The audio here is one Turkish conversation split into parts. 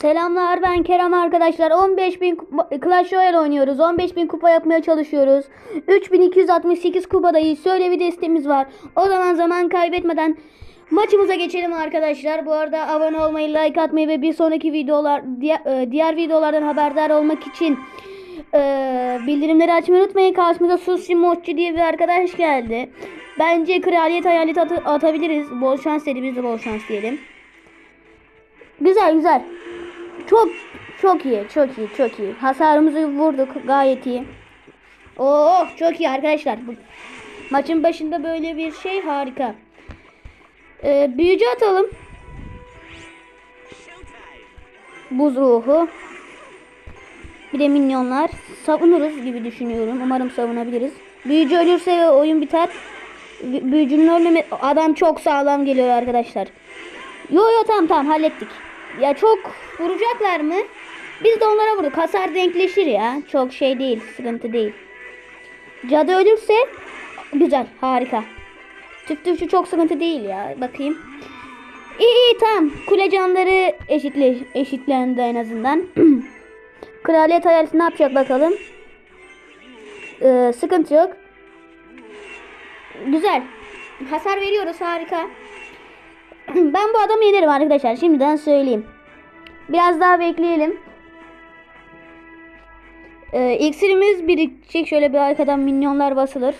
Selamlar ben Kerem arkadaşlar. 15.000 kupa- Clash Royale oynuyoruz. 15.000 kupa yapmaya çalışıyoruz. 3268 kupadayız. Şöyle bir desteğimiz var. O zaman zaman kaybetmeden maçımıza geçelim arkadaşlar. Bu arada abone olmayı, like atmayı ve bir sonraki videolar diğer, e, diğer videolardan haberdar olmak için e, bildirimleri açmayı unutmayın. Karşımıza Sushi Mochi diye bir arkadaş geldi. Bence kraliyet hayalet atı- atabiliriz. Bol şans dedi. Biz de bol şans diyelim. Güzel güzel. Çok çok iyi, çok iyi, çok iyi. Hasarımızı vurduk, gayet iyi. Oh, çok iyi arkadaşlar. Bu maçın başında böyle bir şey harika. Ee, büyücü atalım. Buz ruhu. Bir de minyonlar. Savunuruz gibi düşünüyorum. Umarım savunabiliriz. Büyücü ölürse oyun biter. Bü- Büyücünün ölmeme... Adam çok sağlam geliyor arkadaşlar. Yo yo tamam tamam hallettik. Ya çok vuracaklar mı? Biz de onlara vurduk. Hasar denkleşir ya. Çok şey değil. Sıkıntı değil. Cadı ölürse güzel. Harika. Tüp tüpçü çok sıkıntı değil ya. Bakayım. İyi iyi tamam. Kule canları eşitle, eşitlendi en azından. Kraliyet hayaleti ne yapacak bakalım. Ee, sıkıntı yok. Güzel. Hasar veriyoruz harika. Ben bu adamı yenerim arkadaşlar. Şimdiden söyleyeyim. Biraz daha bekleyelim. Ee, iksirimiz birikecek. Şöyle bir arkadan minyonlar basılır.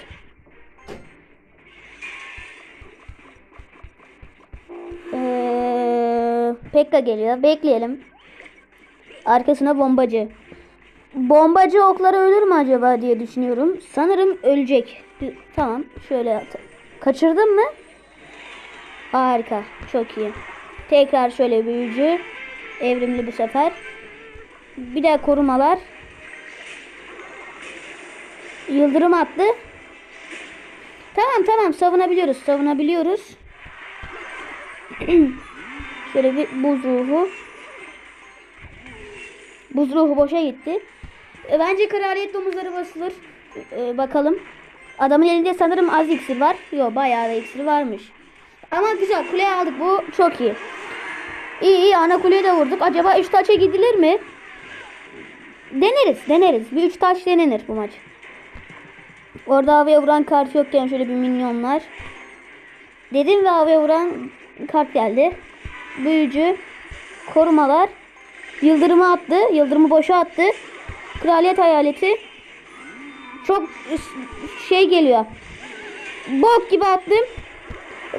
Ee, Pekka geliyor. Bekleyelim. Arkasına bombacı. Bombacı okları ölür mü acaba diye düşünüyorum. Sanırım ölecek. Tamam. Şöyle. Kaçırdım mı? Harika. Çok iyi. Tekrar şöyle büyücü. Evrimli bu sefer. Bir daha korumalar. Yıldırım attı. Tamam tamam savunabiliyoruz. Savunabiliyoruz. şöyle bir buz ruhu. Buz ruhu boşa gitti. E, bence kraliyet domuzları basılır. E, bakalım. Adamın elinde sanırım az iksir var. Yok bayağı da iksir varmış. Ama güzel kuleye aldık bu çok iyi. İyi iyi ana kuleye de vurduk. Acaba 3 taça gidilir mi? Deneriz deneriz. Bir 3 taş denenir bu maç. Orada havaya vuran kart yokken şöyle bir minyonlar. Dedim ve havaya vuran kart geldi. Büyücü. Korumalar. Yıldırımı attı. Yıldırımı boşa attı. Kraliyet hayaleti. Çok şey geliyor. Bok gibi attım.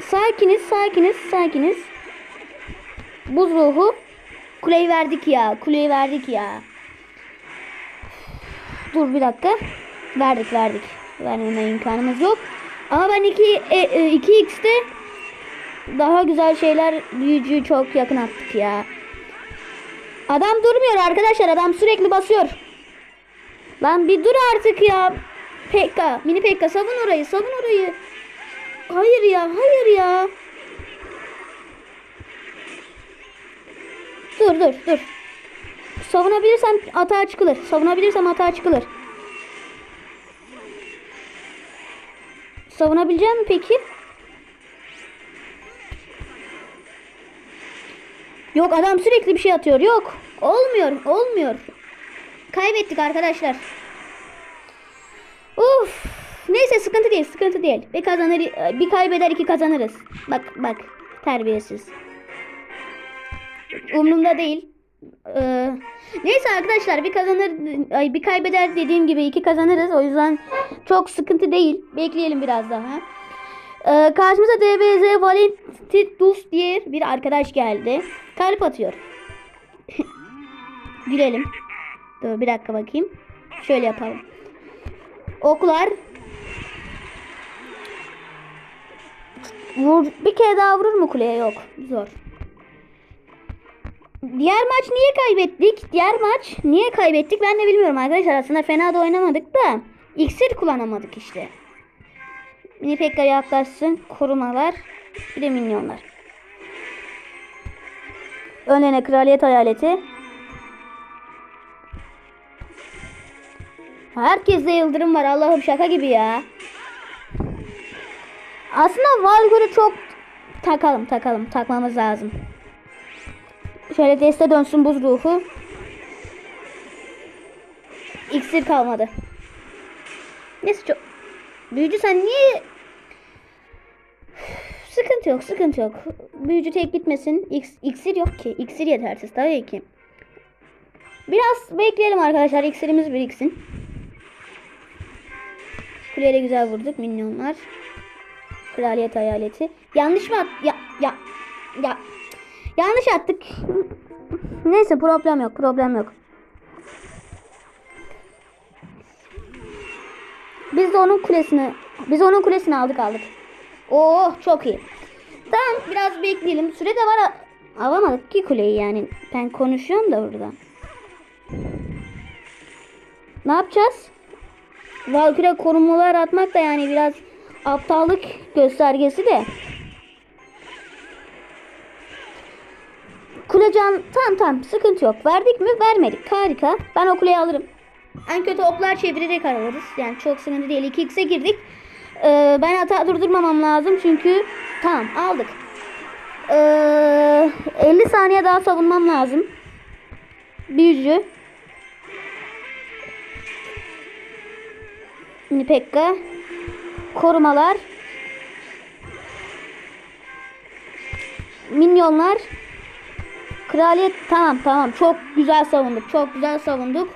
Sakiniz, sakiniz, sakiniz. Buz ruhu. Kuleyi verdik ya. Kuleyi verdik ya. Dur bir dakika. Verdik, verdik. Vermeme imkanımız yok. Ama ben 2 e, e, 2x'te daha güzel şeyler büyücüyü çok yakın attık ya. Adam durmuyor arkadaşlar. Adam sürekli basıyor. Lan bir dur artık ya. Pekka, mini Pekka savun orayı, savun orayı. Hayır ya, hayır ya. Dur dur dur. Savunabilirsem atağa çıkılır. Savunabilirsem atağa çıkılır. Savunabileceğim mi peki? Yok adam sürekli bir şey atıyor. Yok. Olmuyor. Olmuyor. Kaybettik arkadaşlar. Uf. Neyse sıkıntı değil. Sıkıntı değil. Bir kazanır, bir kaybeder iki kazanırız. Bak bak. Terbiyesiz. Umurumda değil. Ee, neyse arkadaşlar bir kazanır ay bir kaybeder dediğim gibi iki kazanırız. O yüzden çok sıkıntı değil. Bekleyelim biraz daha. Ee, karşımıza DBZ Valentinus diye bir arkadaş geldi. Kalp atıyor. Gülelim. Dur bir dakika bakayım. Şöyle yapalım. Oklar. Vur, bir kere daha vurur mu kuleye? Yok. Zor. Diğer maç niye kaybettik? Diğer maç niye kaybettik ben de bilmiyorum arkadaşlar. Aslında fena da oynamadık da iksir kullanamadık işte. Mini Pekka yaklaşsın. Korumalar. Bir de minyonlar. Önlerine kraliyet hayaleti. Herkeste yıldırım var. Allah'ım şaka gibi ya. Aslında Valgur'u çok takalım takalım. Takmamız lazım. Şöyle deste dönsün buz ruhu. İksir kalmadı. Neyse çok... Büyücü sen niye... Sıkıntı yok, sıkıntı yok. Büyücü tek gitmesin. İks, iksir yok ki. İksir yetersiz tabii ki. Biraz bekleyelim arkadaşlar. İksirimiz biriksin. Kuleyle güzel vurduk minyonlar. Kraliyet hayaleti. Yanlış mı at? Ya ya ya. Yanlış attık. Neyse problem yok. Problem yok. Biz de onun kulesini biz onun kulesini aldık aldık. Oo çok iyi. Tamam biraz bekleyelim. Süre de var. Alamadık ki kuleyi yani. Ben konuşuyorum da burada. Ne yapacağız? Valkyrie korumalar atmak da yani biraz aptallık göstergesi de. Kulecan tam tam sıkıntı yok. Verdik mi? Vermedik. Harika. Ben o kuleyi alırım. En kötü oklar çevirerek alırız. Yani çok sıkıntı değil. 2x'e girdik. Ee, ben hata durdurmamam lazım çünkü tamam aldık. Ee, 50 saniye daha savunmam lazım. Büyücü. Nipekka. Korumalar. Minyonlar. Kraliyet tamam tamam çok güzel savunduk. Çok güzel savunduk.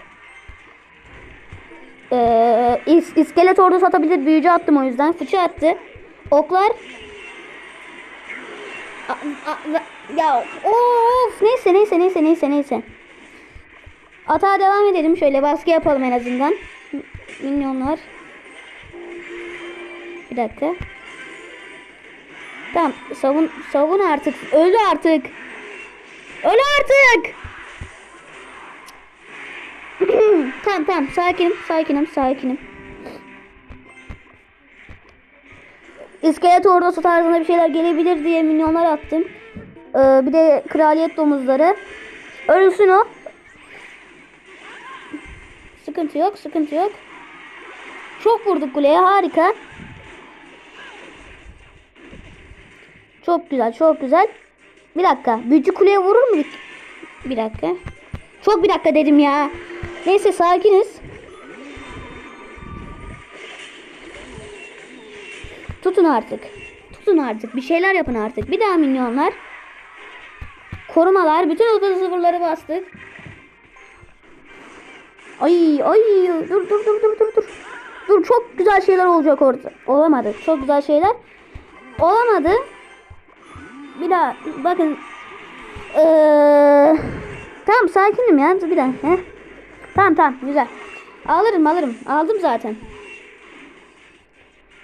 Ee, is, iskelet ordusu atabilir. Büyücü attım o yüzden. Fıçı attı. Oklar. A, a, ya of neyse neyse neyse neyse neyse. Atağa devam edelim. Şöyle baskı yapalım en azından. Minyonlar. Bir dakika. Tamam savun savun artık. Öl artık. Öl artık. tamam tamam sakinim sakinim sakinim. İskelet ordusu tarzında bir şeyler gelebilir diye milyonlar attım. Ee, bir de kraliyet domuzları. Ölsün o. Sıkıntı yok sıkıntı yok. Çok vurduk kuleye harika. Çok güzel çok güzel. Bir dakika büyücü kuleye vurur mu? Bir dakika. Çok bir dakika dedim ya. Neyse sakiniz. Tutun artık. Tutun artık. Bir şeyler yapın artık. Bir daha minyonlar. Korumalar. Bütün oda sıfırları bastık. Ay ay dur dur dur dur dur dur. Dur çok güzel şeyler olacak orada. Olamadı. Çok güzel şeyler. Olamadı. Bir daha bakın. Ee, tamam sakinim ya. Bir dakika. Heh. Tamam tamam güzel. Alırım alırım. Aldım zaten.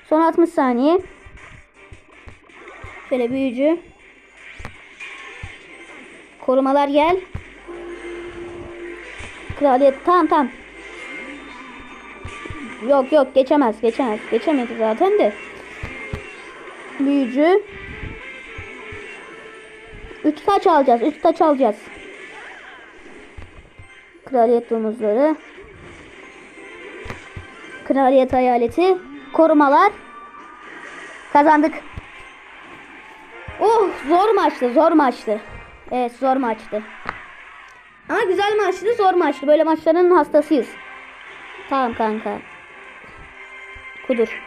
Son 60 saniye. Şöyle büyücü. Korumalar gel. Kraliyet tamam tamam. Yok yok geçemez geçemez. Geçemedi zaten de. Büyücü. 3 taç alacağız. 3 taç alacağız. Kraliyet domuzları. Kraliyet hayaleti. Korumalar. Kazandık. Oh zor maçtı zor maçtı. Evet zor maçtı. Ama güzel maçtı zor maçtı. Böyle maçların hastasıyız. Tamam kanka. Kudur.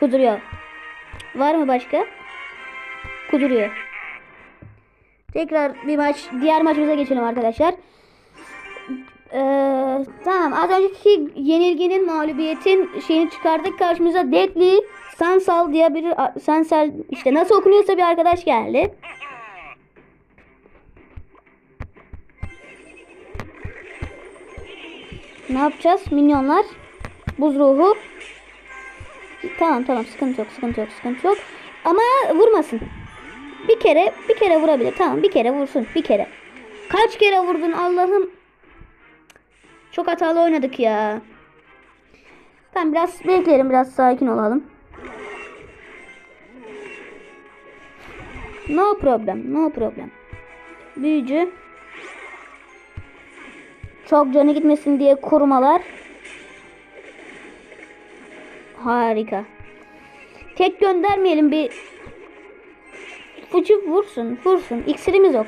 Kuduruyor. Var mı başka? Kuduruyor. Tekrar bir maç, diğer maçımıza geçelim arkadaşlar. Ee, tamam az önceki yenilginin mağlubiyetin şeyini çıkardık karşımıza Deadly Sansal diye bir Sansal işte nasıl okunuyorsa bir arkadaş geldi. Ne yapacağız? Minyonlar. Buz ruhu. Tamam tamam sıkıntı yok sıkıntı yok sıkıntı yok. Ama vurmasın. Bir kere bir kere vurabilir. Tamam bir kere vursun bir kere. Kaç kere vurdun Allah'ım. Çok hatalı oynadık ya. Tamam biraz bekleyelim biraz sakin olalım. No problem no problem. Büyücü. Çok canı gitmesin diye korumalar. Harika. Tek göndermeyelim bir Fıçı vursun vursun. İksirimiz yok.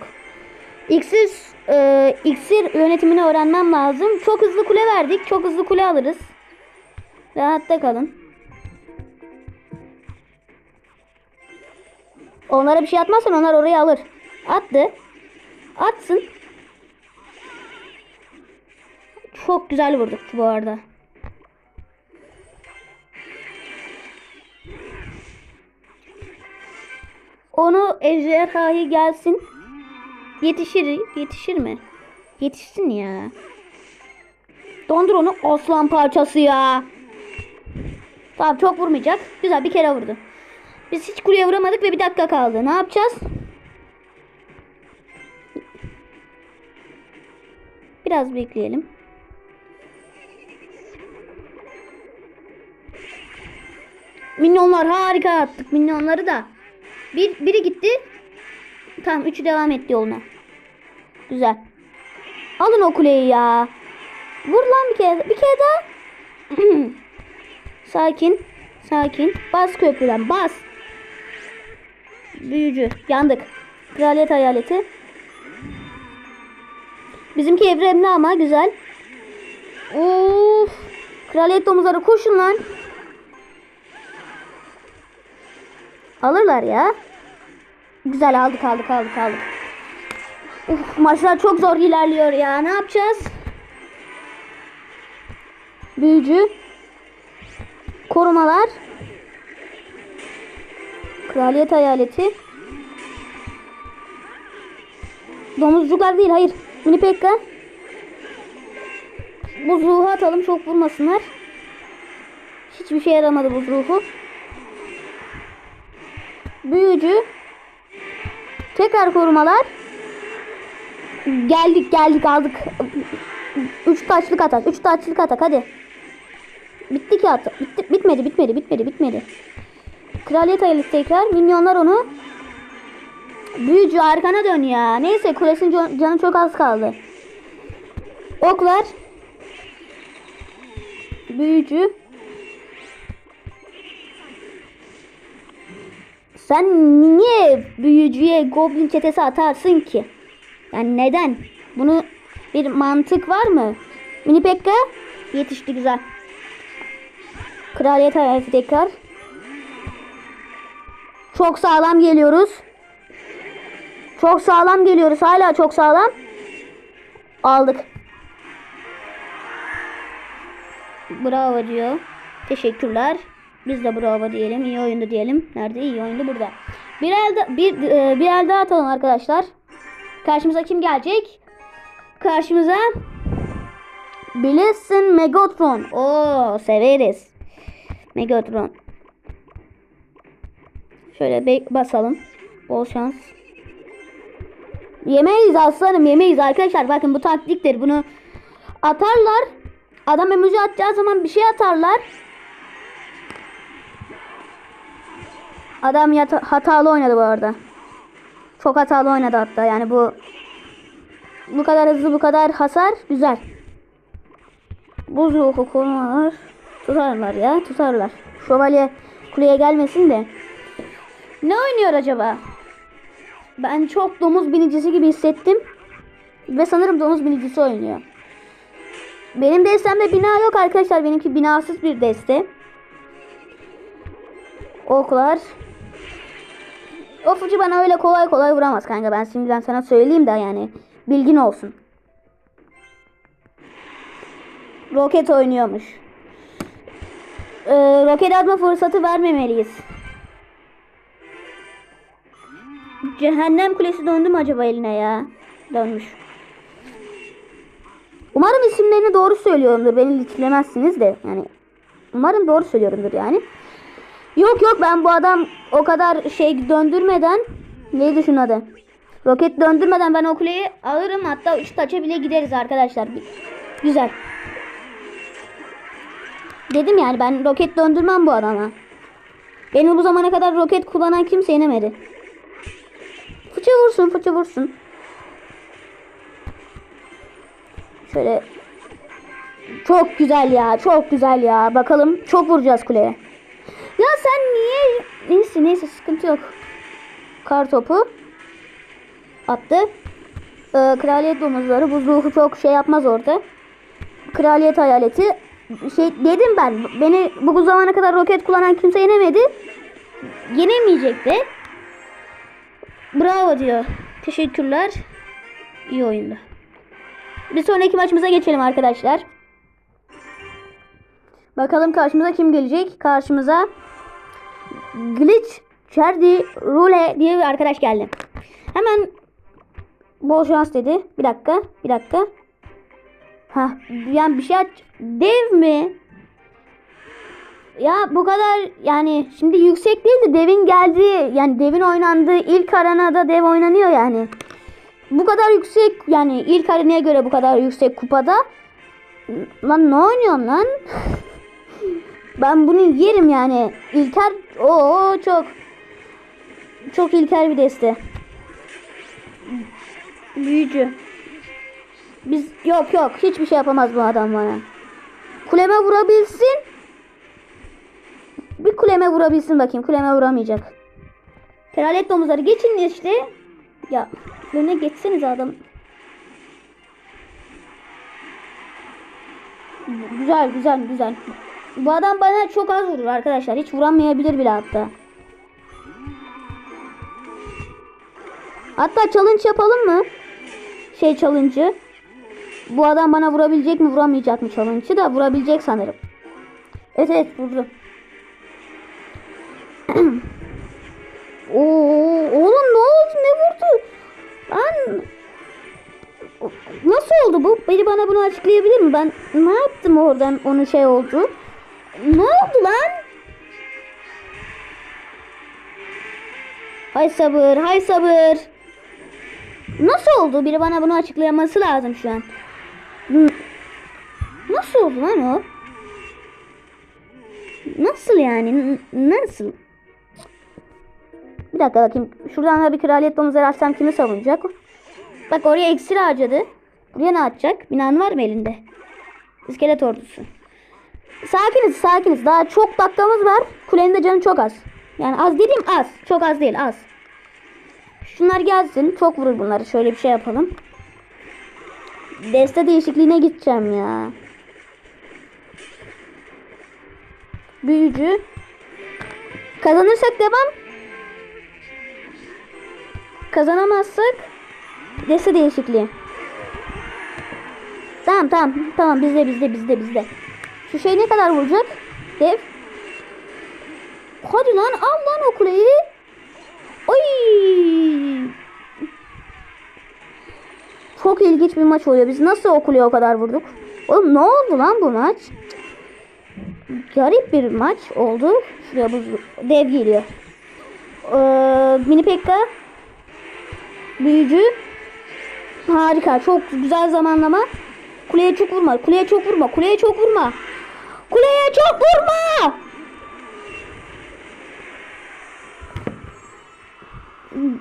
İksir, e, iksir yönetimini öğrenmem lazım. Çok hızlı kule verdik. Çok hızlı kule alırız. Rahatta kalın. Onlara bir şey atmazsan onlar oraya alır. Attı. Atsın. Çok güzel vurduk bu arada. Onu ejderhayı gelsin. Yetişir, yetişir mi? Yetişsin ya. Dondur onu aslan parçası ya. Tamam çok vurmayacak. Güzel bir kere vurdu. Biz hiç kuleye vuramadık ve bir dakika kaldı. Ne yapacağız? Biraz bekleyelim. Minyonlar harika attık minyonları da. Bir, biri gitti. Tamam üçü devam etti yoluna. Güzel. Alın o kuleyi ya. Vur lan bir kere. Bir kere daha. sakin. Sakin. Bas köprüden bas. Büyücü. Yandık. Kraliyet hayaleti. Bizimki evremli ama güzel. Of. Kraliyet domuzları koşun lan. Alırlar ya. Güzel aldık aldık aldık aldık. Uf, maçlar çok zor ilerliyor ya. Ne yapacağız? Büyücü. Korumalar. Kraliyet hayaleti. Domuzcuklar değil hayır. Mini Pekka. Buz ruhu atalım çok vurmasınlar. Hiçbir şey yaramadı buz ruhu. Büyücü. Tekrar korumalar. Geldik geldik aldık. Üç taşlık atak. Üç taşlık atak hadi. Bitti ki atak. Bitti, bitmedi bitmedi bitmedi bitmedi. Kraliyet ayılık tekrar. Minyonlar onu. Büyücü arkana dön ya. Neyse kulesin can- canı çok az kaldı. Oklar. Büyücü. Sen niye büyücüye goblin çetesi atarsın ki? Yani neden? Bunu bir mantık var mı? Mini Pekka yetişti güzel. Kraliyet hayatı tekrar. Çok sağlam geliyoruz. Çok sağlam geliyoruz. Hala çok sağlam. Aldık. Bravo diyor. Teşekkürler. Biz de bravo diyelim. İyi oyundu diyelim. Nerede? İyi oyundu burada. Bir elde bir e, bir el daha atalım arkadaşlar. Karşımıza kim gelecek? Karşımıza Bilirsin Megatron. Oo severiz. Megatron. Şöyle basalım. Bol şans. Yemeyiz aslanım yemeyiz arkadaşlar. Bakın bu taktiktir. Bunu atarlar. Adam emoji atacağı zaman bir şey atarlar. Adam hatalı oynadı bu arada. Çok hatalı oynadı hatta. Yani bu bu kadar hızlı bu kadar hasar güzel. Buz ruhu konular tutarlar ya tutarlar. Şövalye kuleye gelmesin de. Ne oynuyor acaba? Ben çok domuz binicisi gibi hissettim. Ve sanırım domuz binicisi oynuyor. Benim destemde bina yok arkadaşlar. Benimki binasız bir deste. Oklar. O bana öyle kolay kolay vuramaz kanka. Ben şimdiden sana söyleyeyim de yani. Bilgin olsun. Roket oynuyormuş. Ee, roket atma fırsatı vermemeliyiz. Cehennem kulesi döndü mü acaba eline ya? Dönmüş. Umarım isimlerini doğru söylüyorumdur. Beni linçlemezsiniz de. Yani umarım doğru söylüyorumdur yani. Yok yok ben bu adam o kadar şey döndürmeden neydi şunun adı? Roket döndürmeden ben o kuleyi alırım. Hatta 3 taça bile gideriz arkadaşlar. Güzel. Dedim yani ben roket döndürmem bu adama. Beni bu zamana kadar roket kullanan kimse inemedi. Fıçı vursun fıçı vursun. Şöyle çok güzel ya çok güzel ya bakalım çok vuracağız kuleye. Ya sen niye neyse neyse sıkıntı yok. Kar topu attı. Ee, kraliyet domuzları buz ruhu çok şey yapmaz orada. Kraliyet hayaleti şey dedim ben beni bu zamana kadar roket kullanan kimse yenemedi. Yenemeyecek de. Bravo diyor. Teşekkürler. İyi oyundu. Bir sonraki maçımıza geçelim arkadaşlar. Bakalım karşımıza kim gelecek? Karşımıza Glitch Chardy Rule diye bir arkadaş geldi. Hemen bol şans dedi. Bir dakika, bir dakika. Ha, yani bir şey aç. Dev mi? Ya bu kadar yani şimdi yüksek değil de devin geldiği yani devin oynandığı ilk arenada dev oynanıyor yani. Bu kadar yüksek yani ilk arenaya göre bu kadar yüksek kupada. Lan ne oynuyorum lan? ben bunu yerim yani. İlker o çok çok ilkel bir deste. Büyücü. Biz yok yok hiçbir şey yapamaz bu adam bana. Kuleme vurabilsin. Bir kuleme vurabilsin bakayım. Kuleme vuramayacak. Kraliyet domuzları geçin işte. Ya önüne geçseniz adam. Güzel güzel güzel. Bu adam bana çok az vurur arkadaşlar. Hiç vuramayabilir bile hatta. Hatta challenge yapalım mı? Şey challenge'ı. Bu adam bana vurabilecek mi vuramayacak mı challenge'ı da vurabilecek sanırım. Evet evet vurdu. Oo, oğlum ne oldu ne vurdu? Lan nasıl oldu bu? Biri bana bunu açıklayabilir mi? Ben ne yaptım oradan onun şey oldu? Ne oldu lan? Hay sabır, hay sabır. Nasıl oldu? Biri bana bunu açıklaması lazım şu an. Nasıl oldu lan o? Nasıl yani? Nasıl? Bir dakika bakayım. Şuradan da bir kraliyet domuzları açsam kimi savunacak? Bak oraya eksir harcadı. Buraya ne atacak? Binan var mı elinde? İskelet ordusu. Sakiniz sakiniz. Daha çok dakikamız var. Kulenin de canı çok az. Yani az dediğim az. Çok az değil az. Şunlar gelsin. Çok vurur bunları. Şöyle bir şey yapalım. Deste değişikliğine gideceğim ya. Büyücü. Kazanırsak devam. Kazanamazsak deste değişikliği. Tamam tamam tamam bizde bizde bizde bizde. Şu şey ne kadar vuracak? Dev. Hadi lan al lan o kuleyi. Oy. Çok ilginç bir maç oluyor. Biz nasıl o kuleye o kadar vurduk? Oğlum ne oldu lan bu maç? Garip bir maç oldu. Şuraya buz dev geliyor. Ee, mini Pekka büyücü harika. Çok güzel zamanlama. Kuleye çok vurma. Kuleye çok vurma. Kuleye çok vurma. Çok vurma.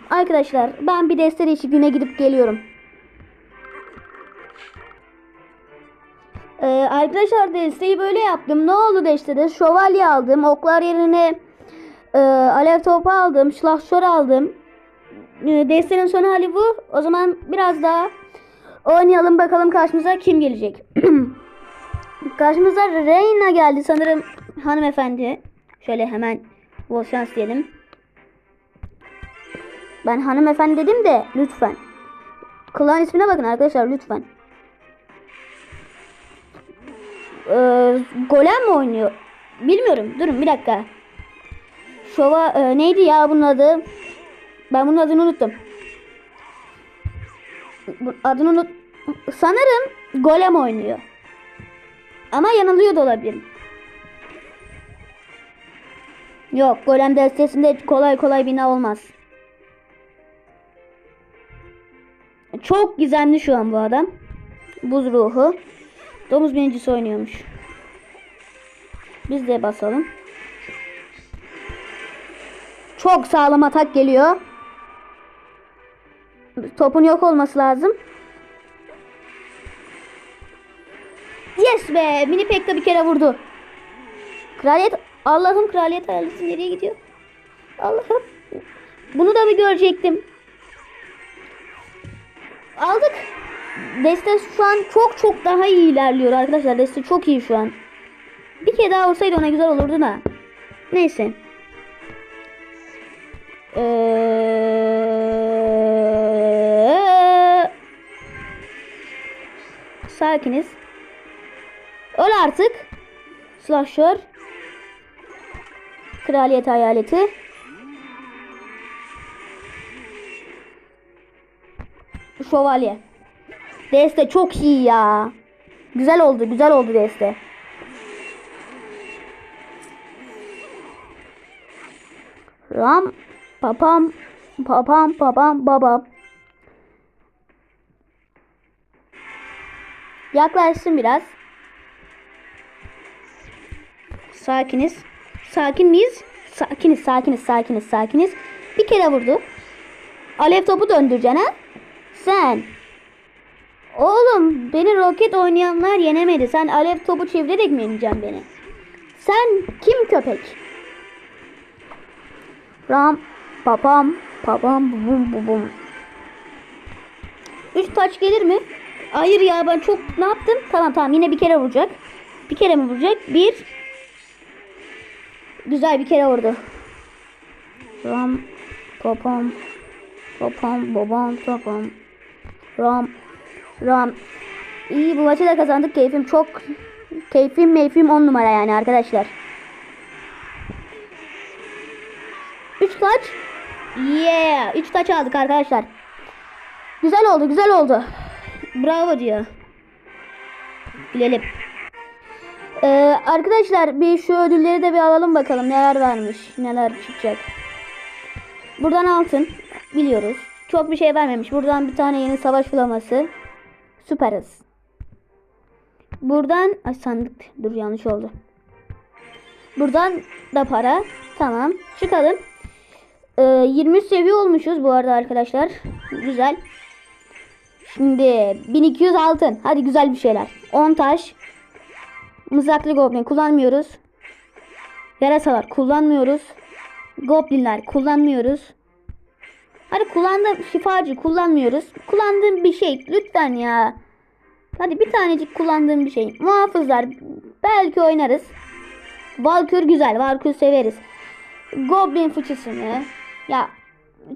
Arkadaşlar ben bir deste değişikliğine gidip geliyorum. Ee, arkadaşlar desteği böyle yaptım. Ne oldu destede? Şövalye aldım. Oklar yerine e, alev topu aldım. Şlahşör aldım. E, destenin son hali bu. O zaman biraz daha oynayalım bakalım karşımıza kim gelecek. karşımıza Reyna geldi sanırım hanımefendi. Şöyle hemen bol şans diyelim. Ben hanımefendi dedim de lütfen. Klan ismine bakın arkadaşlar lütfen. Ee, golem mi oynuyor? Bilmiyorum. Durun bir dakika. Şova e, neydi ya bunun adı? Ben bunun adını unuttum. Adını unut. Sanırım golem oynuyor. Ama yanılıyor da olabilirim. Yok golem destesinde kolay kolay bina olmaz. Çok gizemli şu an bu adam. Buz ruhu. Domuz birincisi oynuyormuş. Biz de basalım. Çok sağlam atak geliyor. Topun yok olması lazım. Be! Mini Pekka bir kere vurdu. Kraliyet Allah'ım kraliyet ailesi nereye gidiyor? Allah'ım. Bunu da mı görecektim? aldık. Deste şu an çok çok daha iyi ilerliyor arkadaşlar. Deste çok iyi şu an. Bir kere daha olsaydı ona güzel olurdu da. Neyse. Ee... Sakiniz. Öl artık. Slasher. Kraliyet hayaleti. Şövalye. Deste çok iyi ya. Güzel oldu, güzel oldu deste. Ram, papam, papam, papam, babam. Yaklaşsın biraz. Sakiniz. Sakin miyiz? Sakiniz, sakiniz, sakiniz, sakiniz. Bir kere vurdu. Alev topu döndüreceksin ha? Sen. Oğlum beni roket oynayanlar yenemedi. Sen alev topu çevirerek mi yeneceksin beni? Sen kim köpek? Ram, papam, papam, bum bum bum. Üç taç gelir mi? Hayır ya ben çok ne yaptım? Tamam tamam yine bir kere vuracak. Bir kere mi vuracak? Bir. Güzel bir kere vurdu. Ram, papam, papam, babam, papam. Ram, Ram. İyi bu maçı da kazandık. Keyfim çok keyfim meyfim on numara yani arkadaşlar. 3 taç. Yeah. 3 taç aldık arkadaşlar. Güzel oldu güzel oldu. Bravo diyor. Gülelim. Ee, arkadaşlar bir şu ödülleri de bir alalım bakalım neler vermiş. Neler çıkacak. Buradan altın. Biliyoruz. Çok bir şey vermemiş. Buradan bir tane yeni savaş flaması. Süperiz. Buradan ay sandık dur yanlış oldu. Buradan da para. Tamam. Çıkalım. Ee, 23 seviye olmuşuz bu arada arkadaşlar. Güzel. Şimdi 1200 altın. Hadi güzel bir şeyler. 10 taş. Mızraklı goblin kullanmıyoruz. Yarasalar kullanmıyoruz. Goblinler kullanmıyoruz. Hadi kullandığım şifacı kullanmıyoruz. Kullandığım bir şey lütfen ya. Hadi bir tanecik kullandığım bir şey. Muhafızlar belki oynarız. Valkür güzel. Valkür severiz. Goblin fıçısını. Ya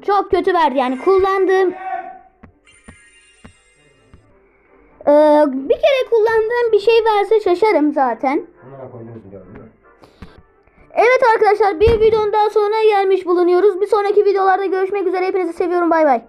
çok kötü verdi yani. Kullandığım Ee, bir kere kullandığım bir şey verse şaşarım zaten. Evet arkadaşlar bir videonun daha sonuna gelmiş bulunuyoruz. Bir sonraki videolarda görüşmek üzere. Hepinizi seviyorum. Bay bay.